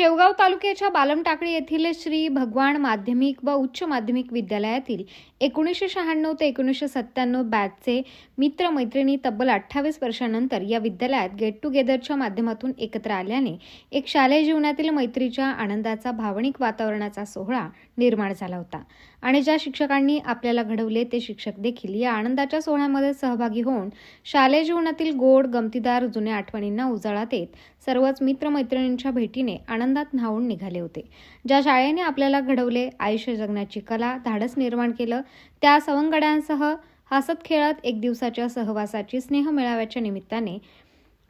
शेवगाव तालुक्याच्या बालमटाकळी येथील श्री भगवान माध्यमिक व उच्च माध्यमिक विद्यालयातील एकोणीसशे शहाण्णव ते एकोणीसशे सत्त्याण्णव बॅचचे मित्रमैत्रिणी तब्बल अठ्ठावीस वर्षानंतर या विद्यालयात गेट टुगेदरच्या माध्यमातून एकत्र आल्याने एक शालेय जीवनातील मैत्रीच्या आनंदाचा भावनिक वातावरणाचा सोहळा निर्माण झाला होता. आणि ज्या शिक्षकांनी आपल्याला घडवले ते शिक्षक देखील या आनंदाच्या सोहळ्यामध्ये सहभागी होऊन शालेय जीवनातील गोड गमतीदार जुन्या आठवणींना उजाळा देत सर्वच मित्रमैत्रिणींच्या भेटीने आनंद आनंदात न्हावून निघाले होते. ज्या शाळेने आपल्याला घडवले आयुष्य जगण्याची कला धाडस निर्माण केलं त्या सवंगड्यांसह हसत खेळत एक दिवसाच्या सहवासाची स्नेह मेळाव्याच्या निमित्ताने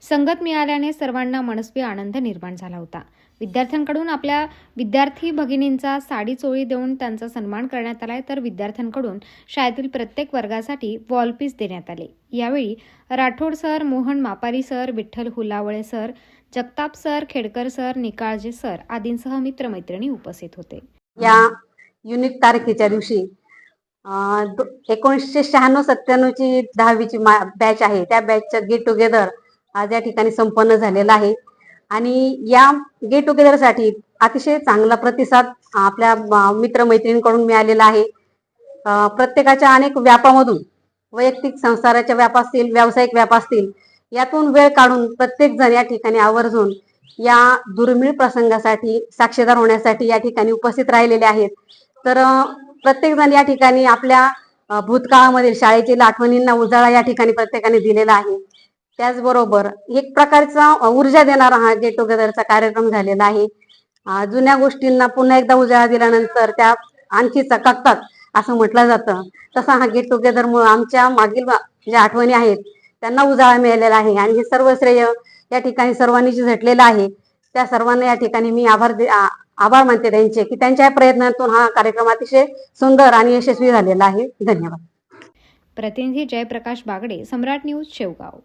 संगत मिळाल्याने सर्वांना मनस्वी आनंद निर्माण झाला होता. विद्यार्थ्यांकडून आपल्या विद्यार्थी भगिनींचा साडी चोळी देऊन त्यांचा सन्मान करण्यात आलाय. तर विद्यार्थ्यांकडून शाळेतील प्रत्येक वर्गासाठी वॉलपीस देण्यात आले. यावेळी Rathod sir Mohan Mapari sir Vitthal Hulawale sir Jagtap sir Khedkar sir Nikalje sir आदींसह मित्रमैत्रिणी उपस्थित होते. या युनिक तारखेच्या दिवशी एकोणीसशे शहाण्णव सत्त्याण्णवची दहावीची बॅच आहे. त्या बॅचचं गेट टुगेदर आज या ठिकाणी संपन्न झालेला आहे. आणि या गेट टुगेदरसाठी अतिशय चांगला प्रतिसाद आपल्या मित्रमैत्रिणींकडून मिळालेला आहे. प्रत्येकाच्या अनेक व्यापामधून वैयक्तिक संसाराच्या व्याप असतील व्यावसायिक व्याप असतील यातून वेळ काढून प्रत्येक जण या ठिकाणी आवर्जून या दुर्मिळ प्रसंगासाठी साक्षीदार होण्यासाठी या ठिकाणी उपस्थित राहिलेले आहेत. तर प्रत्येक जण या ठिकाणी आपल्या भूतकाळामधील शाळेतील आठवणींना उजाळा या ठिकाणी प्रत्येकाने दिलेला आहे. त्याचबरोबर एक प्रकारचा ऊर्जा देणारा हा गेट टुगेदरचा कार्यक्रम झालेला आहे. जुन्या गोष्टींना पुन्हा एकदा उजाळा दिल्यानंतर त्या आणखी चकाकतात असं म्हटलं जातं. तसा हा गेट टुगेदरमुळे आमच्या मागील ज्या आठवणी आहेत त्यांना उजाळा मिळालेला आहे. आणि हे सर्व श्रेय या ठिकाणी सर्वांनी जे झटलेलं आहे त्या सर्वांना या ठिकाणी मी आभार दे- आभार मानते त्यांचे की त्यांच्या या प्रयत्नातून हा कार्यक्रम अतिशय सुंदर आणि यशस्वी झालेला आहे. धन्यवाद. प्रतिनिधी जयप्रकाश बागडे सम्राट न्यूज शेवगाव.